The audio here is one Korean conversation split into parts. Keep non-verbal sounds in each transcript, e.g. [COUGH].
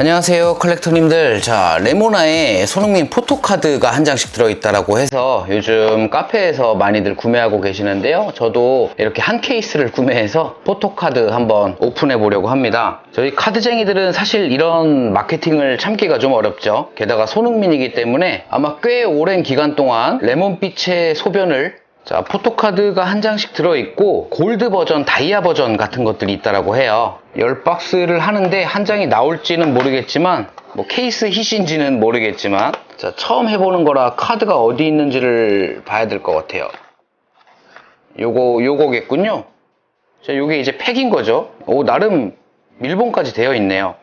안녕하세요 컬렉터님들. 자 레모나에 손흥민 포토카드가 한 장씩 들어있다라고 해서 요즘 카페에서 많이들 구매하고 계시는데요. 저도 이렇게 한 케이스를 구매해서 포토카드 한번 오픈해 보려고 합니다. 저희 카드쟁이들은 사실 이런 마케팅을 참기가 좀 어렵죠. 게다가 손흥민이기 때문에 아마 꽤 오랜 기간 동안 레몬빛의 소변을 자, 포토카드가 한 장씩 들어있고, 골드 버전, 다이아 버전 같은 것들이 있다라고 해요. 10박스를 하는데 한 장이 나올지는 모르겠지만, 뭐 케이스 힛인지는 모르겠지만, 자, 처음 해보는 거라 카드가 어디 있는지를 봐야 될 것 같아요. 요거, 요거겠군요. 자, 요게 이제 팩인 거죠. 오, 나름 밀봉까지 되어 있네요.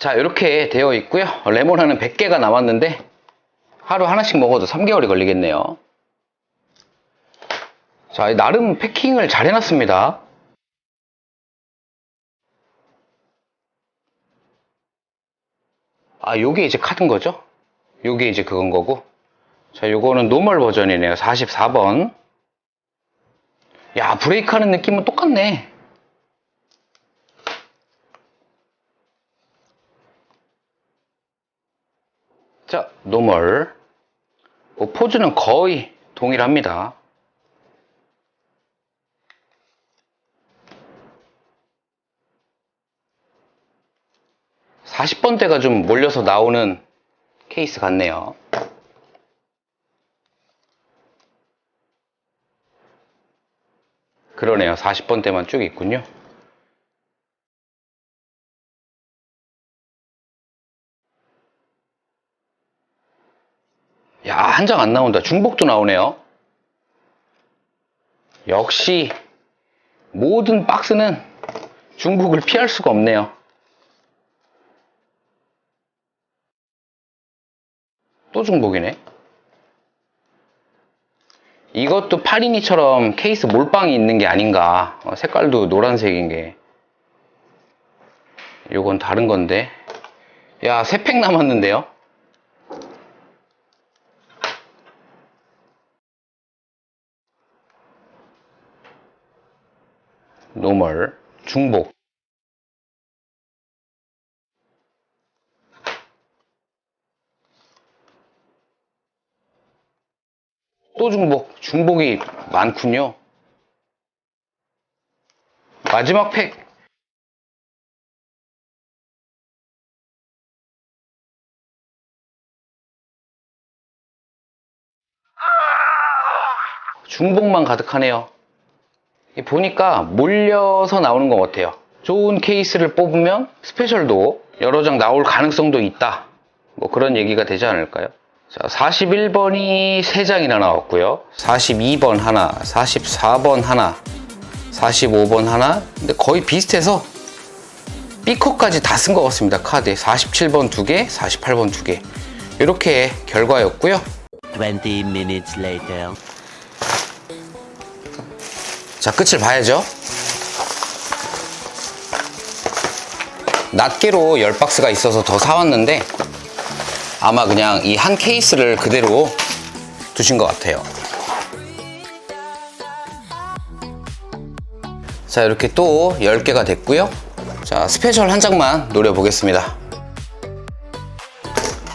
자, 이렇게 되어 있고요. 레몬하는 100개가 남았는데 하루 하나씩 먹어도 3개월이 걸리겠네요. 자, 나름 패킹을 잘 해놨습니다. 아, 요게 이제 카드인 거죠? 요게 이제 그건 거고. 자, 요거는 노멀 버전이네요. 44번. 야, 브레이크 하는 느낌은 똑같네. 자, 노멀. 뭐 포즈는 거의 동일합니다. (40 번대가) 좀 몰려서 나오는 케이스 같네요. 그러네요. (40번대만) 쭉 있군요. 야, 한 장 안 나온다. 중복도 나오네요. 역시 모든 박스는 중복을 피할 수가 없네요. 또 중복이네. 이것도 파리니처럼 케이스 몰빵이 있는 게 아닌가. 어, 색깔도 노란색인 게. 요건 다른 건데. 야, 세 팩 남았는데요? 노멀, 중복. 또 중복. 중복이 많군요. 마지막 팩. 중복만 가득하네요. 이 보니까 몰려서 나오는 것 같아요. 좋은 케이스를 뽑으면 스페셜도 여러 장 나올 가능성도 있다. 뭐 그런 얘기가 되지 않을까요? 자, 41번이 3장이나 나왔고요. 42번 하나, 44번 하나, 45번 하나. 근데 거의 비슷해서 B컷까지 다 쓴 것 같습니다. 카드에 47번 2개, 48번 2개. 이렇게 결과였고요. 20 minutes later. 자, 끝을 봐야죠. 낱개로 10박스가 있어서 더 사왔는데 아마 그냥 이 한 케이스를 그대로 두신 것 같아요. 자, 이렇게 또 10개가 됐고요. 자, 스페셜 한 장만 노려보겠습니다.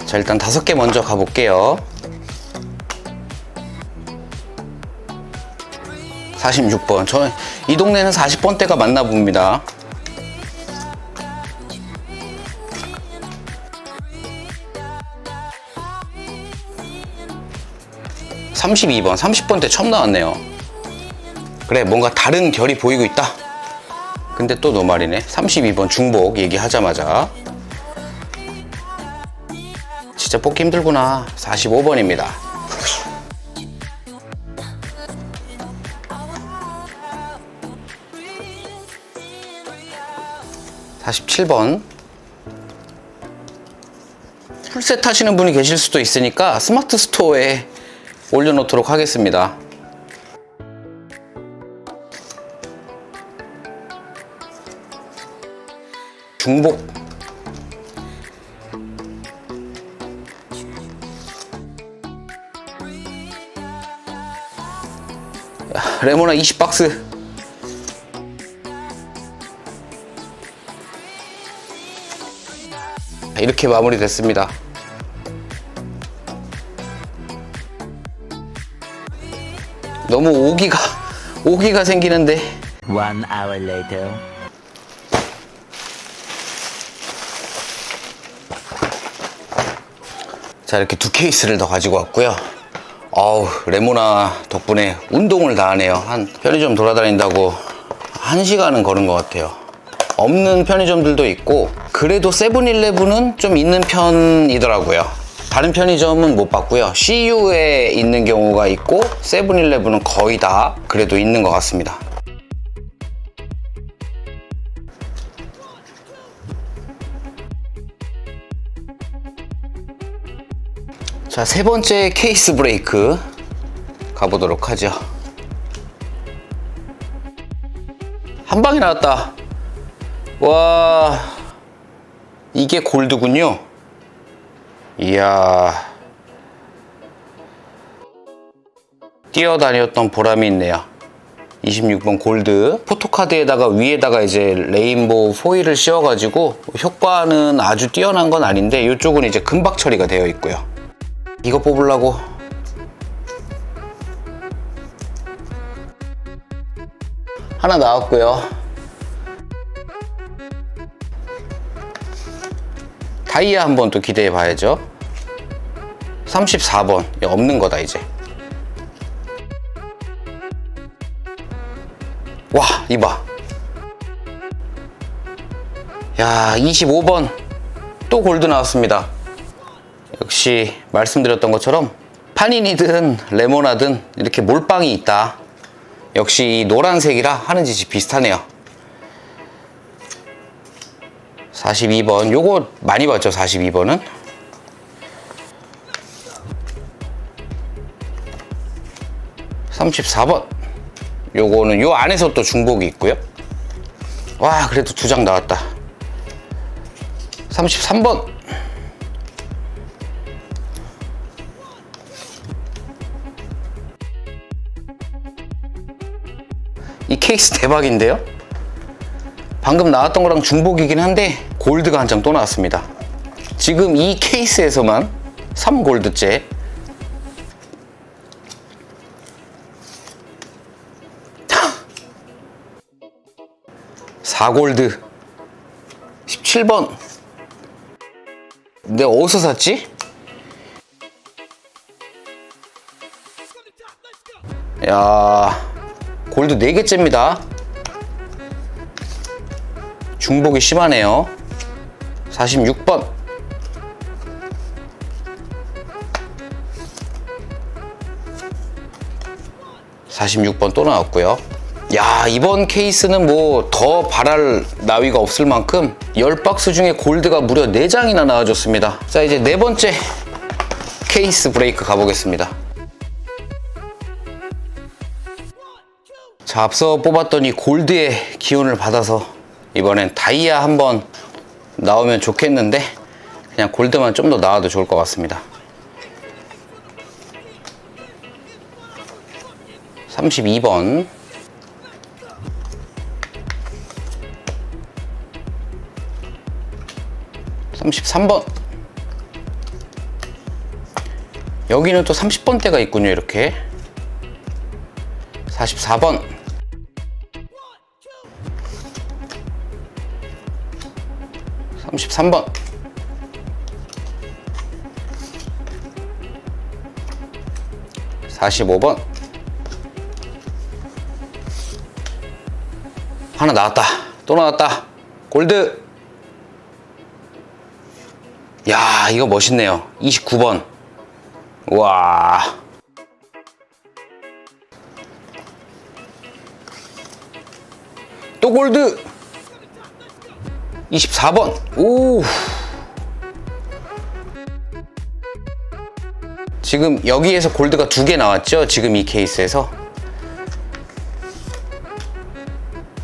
자, 일단 5개 먼저 가볼게요. 46번. 저 이 동네는 40번대가 맞나 봅니다. (32번) (30번대) 처음 나왔네요. 그래 뭔가 다른 결이 보이고 있다. 근데 또 노말이네. (32번) 중복 얘기하자마자. 진짜 뽑기 힘들구나. (45번입니다) 47번. 풀셋 하시는 분이 계실 수도 있으니까 스마트 스토어에 올려놓도록 하겠습니다. 중복. 야, 레모나 20박스 이렇게 마무리됐습니다. 너무 오기가 [LAUGHS] 오기가 생기는데 One hour later. 자 이렇게 두 케이스를 더 가지고 왔고요. 어우 레모나 덕분에 운동을 다 하네요. 한 편의점 돌아다닌다고 한 시간은 걸은 것 같아요. 없는 편의점들도 있고 그래도 세븐일레븐은 좀 있는 편이더라고요. 다른 편의점은 못 봤고요. CU에 있는 경우가 있고 세븐일레븐은 거의 다 그래도 있는 것 같습니다. 자, 세 번째 케이스 브레이크 가보도록 하죠. 한 방에 나왔다. 와, 이게 골드군요. 이야. 뛰어다녔던 보람이 있네요. 26번 골드 포토카드에다가 위에다가 이제 레인보우 포일을 씌워가지고 효과는 아주 뛰어난 건 아닌데 이쪽은 이제 금박 처리가 되어 있고요. 이거 뽑으려고 하나 나왔고요. 다이아 한번 또 기대해 봐야죠. 34번 없는 거다 이제. 와 이봐. 야 25번 또 골드 나왔습니다. 역시 말씀드렸던 것처럼 파닌이든 레모나든 이렇게 몰빵이 있다. 역시 이 노란색이라 하는 짓이 비슷하네요. 42번. 요거 많이 봤죠 42번은? (34번) 요거는 요 안에서 또 중복이 있고요. 와 그래도 두 장 나왔다. (33번) 이 케이스 대박인데요? 방금 나왔던 거랑 중복이긴 한데 골드가 한 장 또 나왔습니다. 지금 이 케이스에서만 3골드째 사골드 17번 내가 어디서 샀지? 야 골드 4개째입니다. 중복이 심하네요. 46번. (46번) 또 나왔고요 야 이번 케이스는 뭐 더 바랄 나위가 없을 만큼 10박스 중에 골드가 무려 4장이나 나와줬습니다 자 이제 네 번째 케이스 브레이크 가보겠습니다 자, 앞서 뽑았더니 골드의 기운을 받아서 이번엔 다이아 한번 나오면 좋겠는데 그냥 골드만 좀 더 나와도 좋을 것 같습니다. 32번. (33번) 여기는 또 30번대가 있군요 이렇게. 44번 33번. (45번) 하나 나왔다. 또 나왔다. 골드. 야 이거 멋있네요. 29번. 와. 또 골드 24번. 오. 지금 여기에서 골드가 두 개 나왔죠? 지금 이 케이스에서.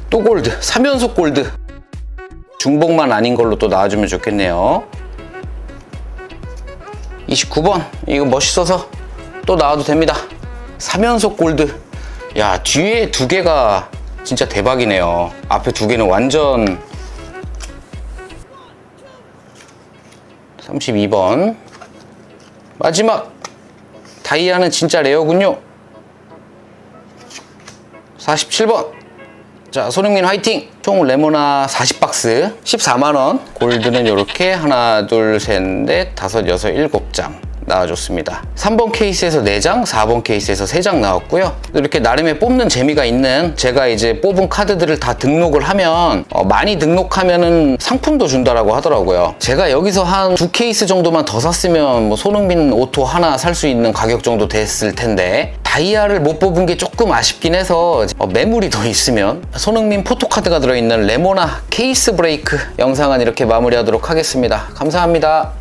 또 골드. 3연속 골드. 중복만 아닌 걸로 또 나와주면 좋겠네요. 29번. 이거 멋있어서 또 나와도 됩니다. 3연속 골드. 야 뒤에 두 개가 진짜 대박이네요. 앞에 두 개는 완전 32번. 마지막 다이아는 진짜 레어군요. 47번. 자, 손흥민 화이팅! 총 레모나 40박스, 14만원. 골드는 이렇게 하나, 둘, 셋, 넷, 다섯, 여섯, 일곱 장. 나와줬습니다. 3번 케이스에서 4장, 4번 케이스에서 3장 나왔고요. 이렇게 나름의 뽑는 재미가 있는 제가 이제 뽑은 카드들을 다 등록을 하면 어, 많이 등록하면은 상품도 준다라고 하더라고요. 제가 여기서 한 두 케이스 정도만 더 샀으면 뭐 손흥민 오토 하나 살 수 있는 가격 정도 됐을 텐데 다이아를 못 뽑은 게 조금 아쉽긴 해서 어, 매물이 더 있으면 손흥민 포토카드가 들어있는 레모나 케이스 브레이크 영상은 이렇게 마무리하도록 하겠습니다. 감사합니다.